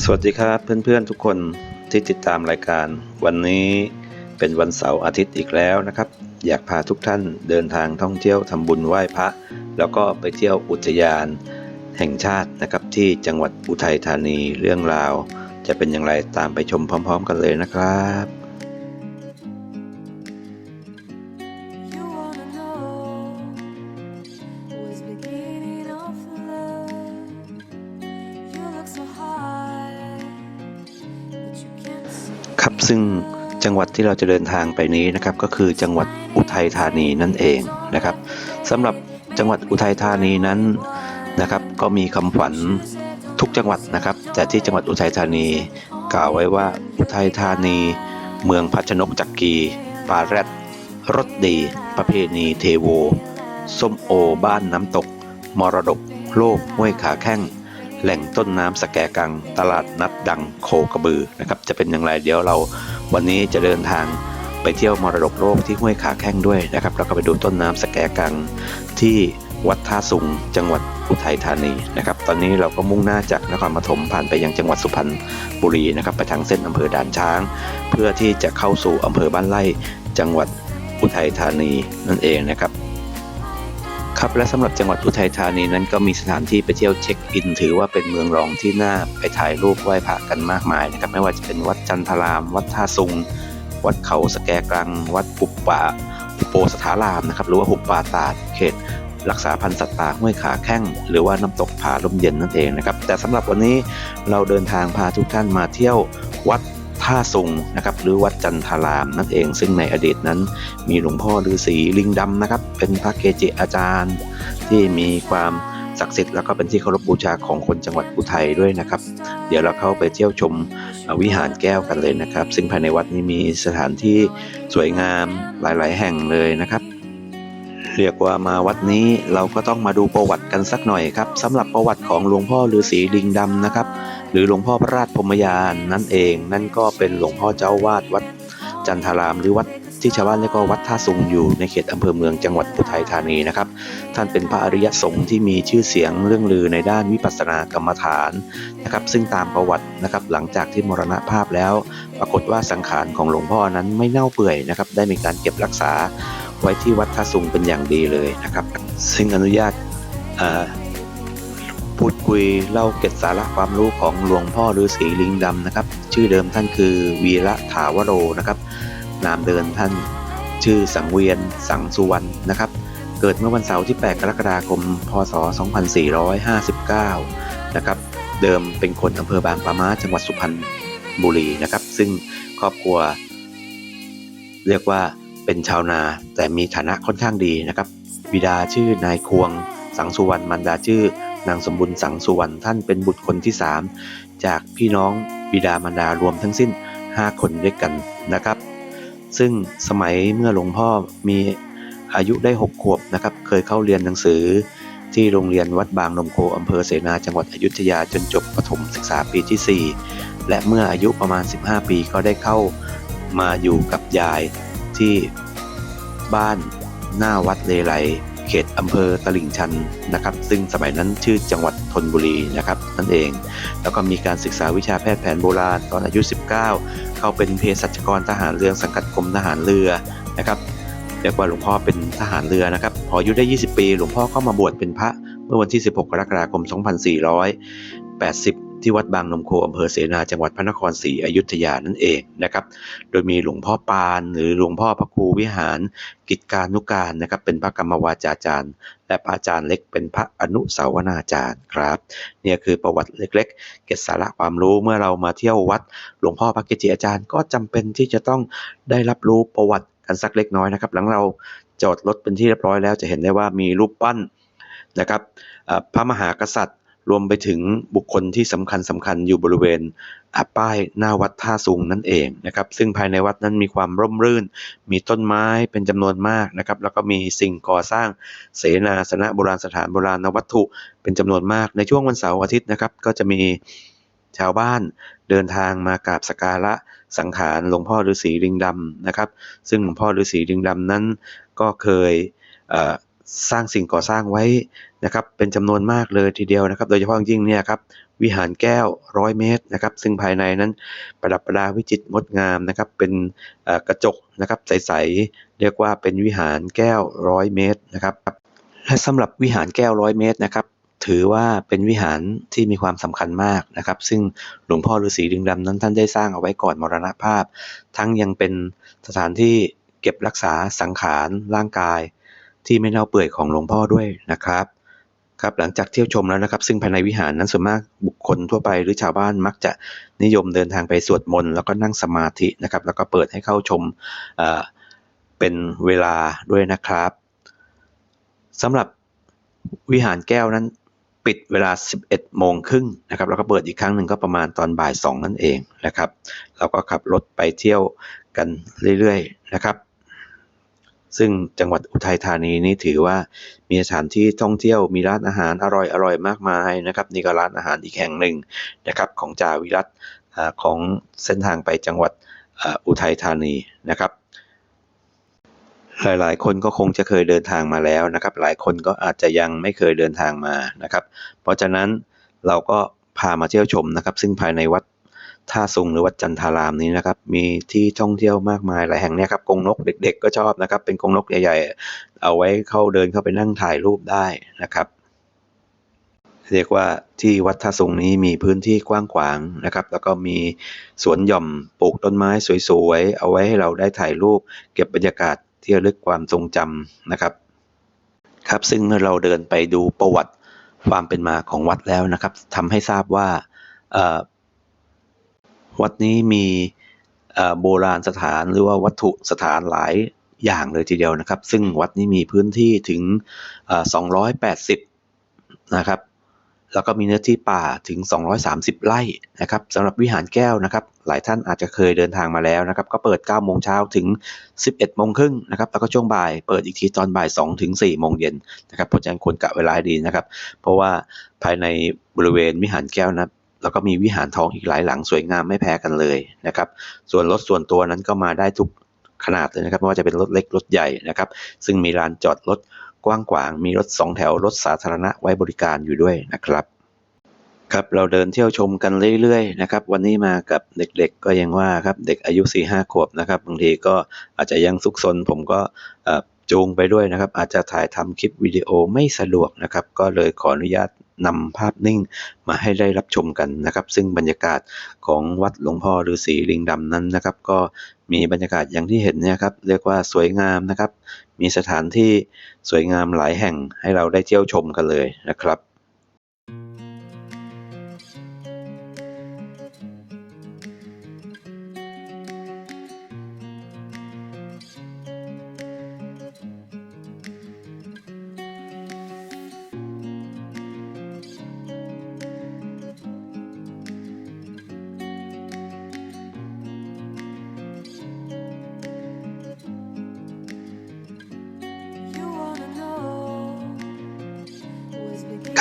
สวัสดีครับเพื่อนๆทุกคนที่ติดตามรายการ วันนี้เป็นวันเสาร์อาทิตย์อีกแล้วนะครับ อยากพาทุกท่านเดินทางท่องเที่ยวทำบุญไหว้พระ แล้วก็ไปเที่ยวอุทยาน แห่งชาตินะครับ ที่จังหวัดอุทัยธานีเรื่องราว จะเป็นอย่างไรตามไปชมพร้อม ๆ กันเลยนะครับ ซึ่งจังหวัดที่เราจะเดินทางไปนี้นะครับก็คือจังหวัดอุทัยธานีนั่นเองนะครับสำหรับจังหวัดอุทัยธานีนั้นนะครับ ก็มีคำขวัญทุกจังหวัดนะครับ แต่ที่จังหวัดอุทัยธานี กล่าวไว้ว่าอุทัยธานี เมืองพัชนกจักรีปาแรดรสดี ประเพณีเทโว ส้มโอบ้านน้ำตก มรดก โลกห้วยขาแข้ง แหล่งต้นน้ำสแกกัง ตลาดนัดดังโคกระบือนะครับจะเป็นอย่างไรเดี๋ยวเราวันนี้จะเดินทางไปเที่ยวมรดกโลกที่ห้วยขาแข้งด้วยนะครับแล้วก็ไปดูต้นน้ำสแกกังที่วัดท่าสุงจังหวัดอุทัยธานีนะครับ ตอนนี้เราก็มุ่งหน้าจากนครปฐมผ่านไปยังจังหวัดสุพรรณบุรีนะครับไปทางเส้นอำเภอด่านช้าง เพื่อที่จะเข้าสู่อำเภอบ้านไร่จังหวัดอุทัยธานีนั่นเองนะครับ ครับและสำหรับจังหวัดอุทัยธานีนั้นก็มีสถานที่ไปเที่ยวเช็คอิน ถือว่าเป็นเมืองรองที่น่าไปถ่ายรูปไหว้พระกันมากมายนะครับไม่ว่าจะเป็นวัดจันทราม วัดท่าซุง วัดเขาสแกกรัง วัดปุบป่าอุโปสถารามนะครับหรือว่าหุบป่าตาดเขต รักษาพันธุ์สัตว์ป่าห้วยขาแข้ง หรือว่าน้ำตกผาลมเย็นนั่นเองนะครับแต่สำหรับวันนี้เราเดินทางพาทุกท่านมาเที่ยววัด ท่าซุงนะครับหรือวัดจันทรามนั่นเอง ซึ่งในอดีตนั้น มีหลวงพ่อฤาษีลิงดำนะครับ เป็นพระเกจิอาจารย์ ที่มีความศักดิ์สิทธิ์แล้วก็เป็นที่เคารพบูชาของคนจังหวัดอุทัยด้วยนะครับ เดี๋ยวเราเข้าไปเที่ยวชมวิหารแก้วกันเลยนะครับ ซึ่งภายในวัดนี้มีสถานที่สวยงามหลาย ๆ แห่งเลยนะครับ เรียกว่ามาวัดนี้เราก็ต้องมาดูประวัติกันสักหน่อยครับสำหรับประวัติของหลวงพ่อฤาษีลิงดำนะครับ หรือหลวงพ่อพระราชพรมยานนั่นเอง นั่นก็เป็นหลวงพ่อเจ้าวาดวัดจันทารามหรือวัดที่ชาวบ้านเรียกว่าวัดท่าสุงอยู่ในเขตอำเภอเมืองจังหวัดอุทัยธานีนะครับ ท่านเป็นพระอริยสงฆ์ที่มีชื่อเสียงเรื่องลือในด้านวิปัสสนากรรมฐานนะครับ ซึ่งตามประวัตินะครับหลังจากที่มรณภาพแล้ว ปรากฏว่าสังขารของหลวงพ่อนั้นไม่เน่าเปื่อยนะครับ ได้มีการเก็บรักษา ไว้ที่วัดท่าสุงเป็นอย่างดีเลยนะครับ ซึ่งอนุญาตพูดคุยเล่าเก็บสาระความรู้ของหลวงพ่อฤาษีลิงดำนะครับ ชื่อเดิมท่านคือวีระถาวโรนะครับ นามเดิมท่านชื่อสังเวียนสังสุวรรณนะครับ เกิดเมื่อวันเสาร์ที่ 8 กรกฎาคม พศ 2459 นะครับ เดิมเป็นคนอำเภอบางปะมาจังหวัดสุพรรณบุรีนะครับ ซึ่งครอบครัว เรียกว่า เป็นชาวนาแต่มีฐานะค่อนข้างดีนะครับ บิดาชื่อนายควง สังสุวรรณมารดาชื่อนางสมบุญสังสุวรรณท่านเป็นบุตรคนที่ 3 จากพี่น้องบิดามารดารวมทั้งสิ้น 5 คนด้วยกันนะครับ ซึ่งสมัยเมื่อหลวงพ่อมีอายุได้ 6 ขวบนะครับ เคยเข้าเรียนหนังสือ ที่โรงเรียนวัดบางนมโคอำเภอเสนาจังหวัดอยุธยาจนจบประถมศึกษาปีที่ 4 และเมื่ออายุประมาณ 15 ปีก็ได้เข้ามาอยู่กับยาย ที่บ้านหน้าวัดเลไลเขตอำเภอตลิ่งชันนะครับ ซึ่งสมัยนั้นชื่อจังหวัดธนบุรีนะครับนั่นเอง แล้วก็มีการศึกษาวิชาแพทย์แผนโบราณตอนอายุ 19 เข้าเป็นเภสัชกรทหารเรือสังกัดกรมทหารเรือนะครับเรียกว่าหลวงพ่อเป็นทหารเรือนะครับ พออายุได้ 20 ปี หลวงพ่อเข้ามาบวชเป็นพระเมื่อวันที่ 16 กรกฎาคม 2480 ที่วัดบางนมโคอำเภอเสนาจังหวัดพระนครศรีอยุธยานั่นเองนะครับ โดยมีหลวงพ่อปานหรือหลวงพ่อพระครูวิหาร กิจการนุการนะครับ เป็นพระกรรมวาจาจารย์ และพระอาจารย์เล็กเป็นพระอนุสาวนาจารย์ครับเนี่ยคือประวัติเล็กๆ เก็บสาระความรู้เมื่อเรามาเที่ยววัด หลวงพ่อพระเกจิอาจารย์ก็จำเป็นที่จะต้องได้รับรู้ประวัติกันสักเล็กน้อยนะครับ หลังเราจอดรถเป็นที่เรียบร้อยแล้วจะเห็นได้ว่ามีรูปปั้นนะครับพระมหากษัตริย์ รวมไปถึงบุคคลที่สำคัญสำคัญอยู่บริเวณอ่าป้ายหน้าวัดท่าสุงนั่นเองนะครับ ซึ่งภายในวัดนั้นมีความร่มรื่น มีต้นไม้เป็นจำนวนมากนะครับ แล้วก็มีสิ่งก่อสร้างเสนาสนะโบราณสถานโบราณวัตถุเป็นจำนวนมาก ในช่วงวันเสาร์อาทิตย์นะครับ ก็จะมีชาวบ้านเดินทางมากราบสการะสังขารหลวงพ่อฤาษีลิงดำนะครับ ซึ่งหลวงพ่อฤาษีลิงดำนั้นก็เคยเสร้างสิ่งก่อสร้างไว้นะครับเป็นจำนวนมากเลยทีเดียวนะครับ โดยเฉพาะยิ่งเนี่ยครับวิหารแก้วร้อยเมตรนะครับ ซึ่งภายในนั้นประดับประดาวิจิตรงดงามนะครับ เป็นกระจกนะครับใสๆเรียกว่าเป็นวิหารแก้วร้อยเมตรนะครับและสำหรับวิหารแก้วร้อยเมตรนะครับถือว่าเป็นวิหารที่มีความสำคัญมากนะครับ ซึ่งหลวงพ่อฤาษีดึงดำนั้นท่านได้สร้างเอาไว้ก่อนมรณภาพ ทั้งยังเป็นสถานที่เก็บรักษาสังขารร่างกาย ที่ไม่เน่าเปื่อยของหลวงพ่อด้วยนะครับครับหลังจากเที่ยวชมแล้วนะครับ ซึ่งภายในวิหารนั้นส่วนมากบุคคลทั่วไปหรือชาวบ้านมักจะนิยมเดินทางไปสวดมนต์แล้วก็นั่งสมาธินะครับ แล้วก็เปิดให้เข้าชมเเป็นเวลาด้วยนะครับสำหรับวิหารแก้วนั้นปิดเวลา 11 โมงครึ่งนะครับ แล้วก็เปิดอีกครั้งหนึ่งก็ประมาณตอนบ่าย 2 นั่นเองนะครับ เราก็ขับรถไปเที่ยวกันเรื่อยๆนะครับ ซึ่งจังหวัดอุทัยธานีนี่ถือว่ามีสถานที่ท่องเที่ยวมีร้านอาหารอร่อยๆมากมายนะครับนี่ก็ร้านอาหารอีกแห่งหนึ่งนะครับของจาวิรัตของเส้นทางไปจังหวัดอุทัยธานีนะครับ หลายๆ คนก็คงจะเคยเดินทางมาแล้วนะครับ หลายคนก็อาจจะยังไม่เคยเดินทางมานะครับ เพราะฉะนั้นเราก็พามาเที่ยวชมนะครับ ซึ่งภายในวัด ท่าซุงหรือวัดจันทารามนี้นะครับ มีที่ท่องเที่ยวมากมายหลายแห่งเนี่ยครับกรงนกเด็ก ๆ ก็ชอบนะครับ เป็นกรงนกใหญ่ๆ เอาไว้เข้าเดินเข้าไปนั่งถ่ายรูปได้นะครับ เรียกว่าที่วัดท่าซุงนี้มีพื้นที่กว้างขวางนะครับ แล้วก็มีสวนหย่อมปลูกต้นไม้สวยๆ เอาไว้ให้เราได้ถ่ายรูป เก็บบรรยากาศที่ระลึกความทรงจำนะครับ ครับซึ่งเมื่อเราเดินไปดูประวัติความเป็นมาของวัดแล้วนะครับทำให้ทราบว่า วัดนี้มีโบราณสถานหรือว่าวัตถุสถานหลายอย่างเลยทีเดียวนะครับ ซึ่งวัดนี้มีพื้นที่ถึง 280 นะครับ แล้วก็มีเนื้อที่ป่าถึง 230 ไร่นะครับสำหรับวิหารแก้วนะครับ หลายท่านอาจจะเคยเดินทางมาแล้วนะครับ ก็เปิด 9 โมงเช้าถึง 11 โมงครึ่งนะครับ แล้วก็ช่วงบ่ายเปิดอีกทีตอนบ่าย 2 ถึง 4 โมงเย็นนะครับเพราะฉะนั้นควรกะเวลาดีนะครับ เพราะว่าภายในบริเวณวิหารแก้วนะ แล้วก็มีวิหารทองอีกหลายหลังสวยงามไม่แพ้กันเลยนะครับ ส่วนรถส่วนตัวนั้นก็มาได้ทุกขนาดเลยนะครับไม่ว่าจะเป็นรถเล็กรถใหญ่นะครับ ซึ่งมีลานจอดรถกว้างขวาง มีรถสองแถวรถสาธารณะไว้บริการอยู่ด้วยนะครับครับเราเดินเที่ยวชมกันเรื่อยๆนะครับวันนี้มากับเด็กๆก็ยังว่าครับเด็กอายุ4ี่ห้าขวบนะครับบางทีก็อาจจะยังซุกซนผมก็จูงไปด้วยนะครับ อาจจะถ่ายทำคลิปวิดีโอไม่สะดวกนะครับ ก็เลยขออนุญาต นำภาพนิ่งมาให้ได้รับชมกันนะครับ ซึ่งบรรยากาศของวัดหลวงพ่อฤาษีลิงดำนั้นนะครับ ก็มีบรรยากาศอย่างที่เห็นเนี่ยครับเรียกว่าสวยงามนะครับ มีสถานที่สวยงามหลายแห่งให้เราได้เที่ยวชมกันเลยนะครับ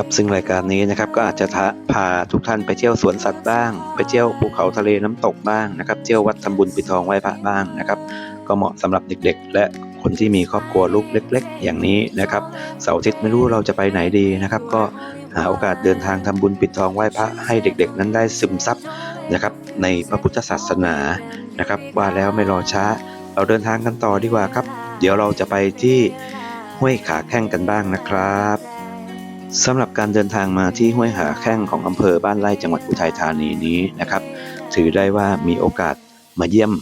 what's beginning ครับ ซึ่งรายการนี้นะครับก็อาจจะพาทุกท่านไปเที่ยวสวนสัตว์บ้าง ไปเที่ยวภูเขาทะเลน้ำตกบ้างนะครับ เที่ยววัดทำบุญปิดทองไหว้พระบ้างนะครับ ก็เหมาะสำหรับเด็ก ๆ และคนที่มีครอบครัวลูกเล็ก ๆ อย่างนี้นะครับ เสาร์อาทิตย์ไม่รู้เราจะไปไหนดีนะครับ ก็หาโอกาสเดินทางทำบุญปิดทองไหว้พระให้เด็ก ๆ นั้นได้ซึมซับนะครับ ในพระพุทธศาสนานะครับ ว่าแล้วไม่รอช้า เราเดินทางกันต่อดีกว่าครับ เดี๋ยวเราจะไปที่ห้วยขาแข้งกันบ้างนะครับ สำหรับการเดินทางมาที่ห้วยหาแข้งของอำเภอบ้านไร่จังหวัดอุทัยธานีนี้นะครับ ถือได้ว่ามีโอกาสมาเยี่ยม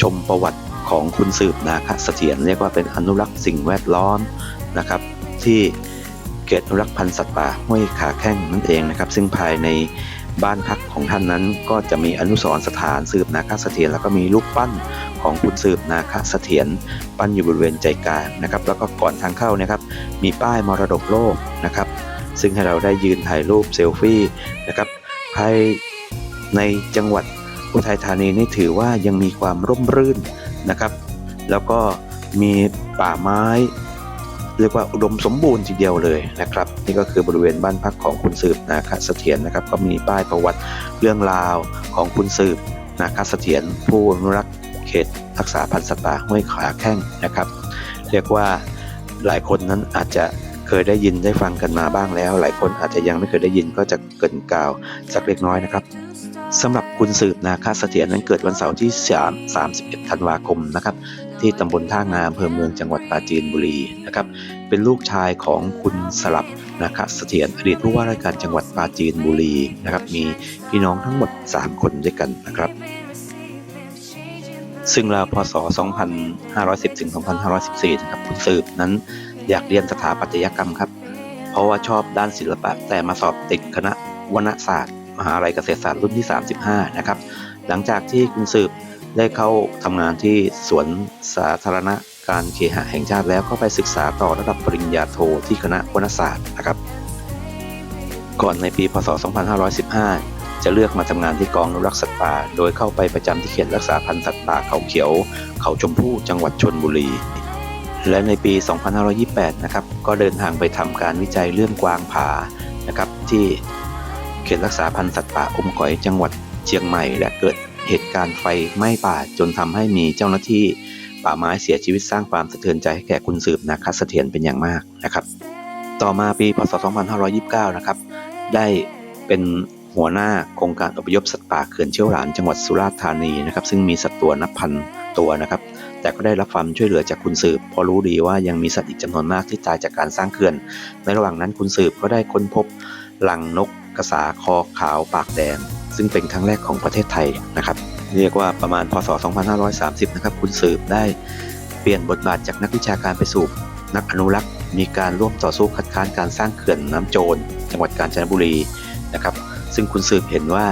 ชมประวัติของคุณสืบนาคเสถียรเรียกว่าเป็นอนุรักษ์สิ่งแวดล้อมนะครับ ที่เขตอนุรักษ์พันธุ์สัตว์ป่าห้วยขาแข้งนั่นเองนะครับ ซึ่งภายในบ้านพักของท่านนั้น ก็จะมีอนุสรณ์สถานสืบนาคเสถียรแล้วก็มีรูปปั้นของคุณสืบนาคเสถียรปั้นอยู่บริเวณใจกลางนะครับ แล้วก็ก่อนทางเข้านะครับ มีป้ายมรดกโลกนะครับ ซึ่งให้เราได้ยืนถ่ายรูปเซลฟี่นะครับภายในจังหวัดอุทัยธานีนี่ถือว่ายังมีความร่มรื่นนะครับ แล้วก็มีป่าไม้เรียกว่าอุดมสมบูรณ์ทีเดียวเลยนะครับ นี่ก็คือบริเวณบ้านพักของคุณสืบนาคเสถียรนะครับ ก็มีป้ายประวัติเรื่องราวของคุณสืบนาคเสถียรผู้อนุรักษ์เขตรักษาพันธุ์สัตว์ป่าห้วยขาแข้งนะครับ เรียกว่าหลายคนนั้นอาจจะ เคยได้ยินได้ฟังกันมาบ้างแล้ว หลายคนอาจจะยังไม่เคยได้ยินก็จะเกรินกล่าวสักเล็กน้อยนะครับสำหรับคุณสืบนาคาเสถียรนั้นเกิดวันเสาร์ที่ 3 31 ธันวาคมนะครับที่ตำบลท่างามอำเภอเมืองจังหวัดปราจีนบุรีนะครับเป็นลูกชายของคุณสลับนาคเสถียรอดีตผู้ว่าราชการจังหวัดปราจีนบุรีนะครับมีพี่น้องทั้งหมด 3 คนด้วยกันนะครับซึ่งราวพศ 2510 ถึง 2514 นะครับคุณสืบนั้น อยากเรียนสถาปัตยกรรมครับ เพราะว่าชอบด้านศิลปะ แต่มาสอบติดคณะวรรณศาสตร์ มหาลัยเกษตรศาสตร์รุ่นที่ 35 นะครับ หลังจากที่คุณสืบได้เข้าทำงานที่สวนสาธารณะการเคหะแห่งชาติแล้วก็ไปศึกษาต่อระดับปริญญาโทที่คณะวรรณศาสตร์นะครับ ก่อนในปีพศ 2515 จะเลือกมาทำงานที่กองอนุรักษ์สัตว์ป่า โดยเข้าไปประจำที่เขตรักษาพันธุ์สัตว์ป่าเขาเขียว เขาชมพู่จังหวัดชนบุรี และในปี 2528 นะครับ ก็เดินทางไปทำการวิจัยเรื่องกวางผา นะครับ ที่เขตรักษาพันธุ์สัตว์ป่าอมก๋อยจังหวัดเชียงใหม่ และเกิดเหตุการณ์ไฟไหม้ป่าจนทำให้มีเจ้าหน้าที่ป่าไม้เสียชีวิตสร้างความสะเทือนใจให้แก่คุณสืบนาคเสถียรเป็นอย่างมากนะครับ ต่อมาปี พศ 2529 นะครับ ได้เป็นหัวหน้าโครงการอพยพสัตว์ป่าเขื่อนเชี่ยวหลานจังหวัดสุราษฎร์ธานีนะครับ ซึ่งมีสัตว์ตัวนับพันตัวนะครับ แต่ก็ได้รับความช่วยเหลือจากคุณสืบ พอรู้ดีว่ายังมีสัตว์อีกจำนวนมากที่ตายจากการสร้างเขื่อน ในระหว่างนั้นคุณสืบก็ได้ค้นพบหลังนกกระสาคอขาวปากแดง ซึ่งเป็นครั้งแรกของประเทศไทยนะครับ เรียกว่าประมาณพศ 2530 นะครับคุณสืบได้เปลี่ยนบทบาทจากนักวิชาการไปสู่นักอนุรักษ์ มีการร่วมต่อสู้คัดค้านการสร้างเขื่อนน้ำโจรจังหวัดกาญจนบุรีนะครับ ซึ่งคุณสืบเห็นว่า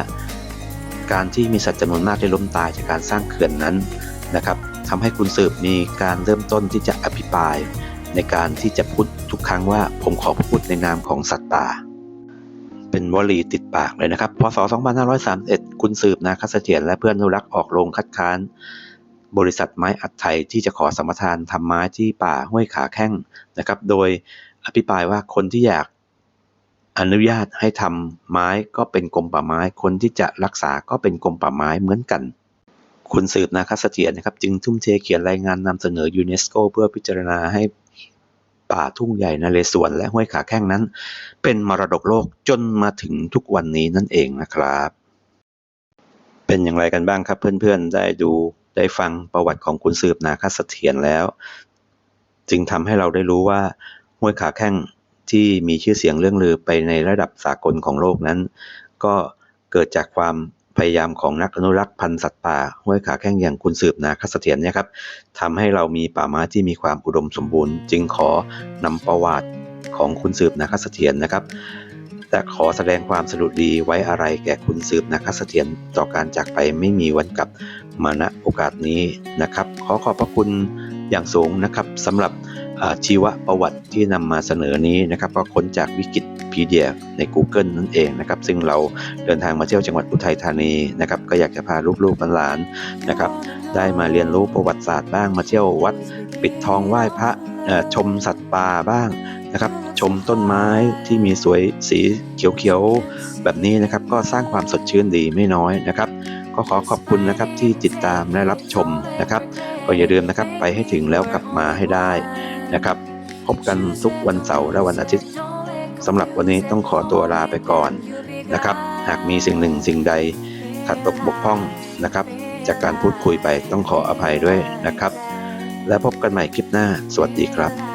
การที่มีสัตว์จำนวนมากได้ล้มตายจากการสร้างเขื่อนนั้นนะครับ ทำให้คุณสืบมีการเริ่มต้นที่จะอภิปราย ในการที่จะพูดทุกครั้งว่าผมขอพูดในนามของสัตว์ป่าเป็นวลีติดปากเลยนะครับ พศ 2531 คุณสืบนาคเสถียรและเพื่อนอนุรักษ์ออกโรงคัดค้าน บริษัทไม้อัดไทยที่จะขอสมทานทำไม้ที่ป่าห้วยขาแข้งนะครับ โดยอภิปรายว่าคนที่อยากอนุญาตให้ทำไม้ก็เป็นกรมป่าไม้ คนที่จะรักษาก็เป็นกรมป่าไม้เหมือนกัน คุณสืบนาคเสถียรนะครับ จึงทุ่มเทเขียนรายงานนำเสนอยูเนสโกเพื่อพิจารณาให้ป่าทุ่งใหญ่นเรศวรและห้วยขาแข้งนั้น เป็นมรดกโลกจนมาถึงทุกวันนี้นั่นเองนะครับ เป็นอย่างไรกันบ้างครับเพื่อนๆ ได้ดูได้ฟังประวัติของคุณสืบนาคเสถียรแล้ว จึงทำให้เราได้รู้ว่าห้วยขาแข้งที่มีชื่อเสียงเรื่องลือไปในระดับสากลของโลกนั้น ก็เกิดจากความ พยายามของนักอนุรักษ์พันธุ์สัตว์ป่าห้วยขาแข้งอย่างคุณสืบนาคเสถียรเนี่ยครับทำให้เรามีป่าไม้ที่มีความอุดมสมบูรณ์ จึงขอนำประวัติของคุณสืบนาคเสถียรนะครับและขอแสดงความสดุดีไว้อะไรแก่คุณสืบนาคเสถียรต่อการจากไปไม่มีวันกลับมาณโอกาสนี้นะครับ ขอขอบพระคุณอย่างสูงนะครับสำหรับ ชีวประวัติที่นำมาเสนอนี้นะครับก็ค้นจากวิกิพีเดียใน Google นั่นเองนะครับซึ่งเราเดินทางมาเที่ยวจังหวัดอุทัยธานีนะครับก็อยากจะพาลูกๆหลานนะครับได้มาเรียนรู้ประวัติศาสตร์บ้างมาเที่ยววัดปิดทองไหว้พระชมสัตว์ป่าบ้างนะครับชมต้นไม้ที่มีสวยสีเขียวๆแบบนี้นะครับก็สร้างความสดชื่นดีไม่น้อยนะครับก็ขอขอบคุณนะครับที่ติดตามและรับชมนะครับก็อย่าลืมนะครับไปให้ถึงแล้วกลับมาให้ได้ นะครับ พบกันทุกวันเสาร์และวันอาทิตย์สำหรับวันนี้ต้องขอตัวลาไปก่อนนะครับ หากมีสิ่งหนึ่งสิ่งใดขัดตกบกพร่องนะครับ จากการพูดคุยไปต้องขออภัยด้วยนะครับ และพบกันใหม่คลิปหน้า สวัสดีครับ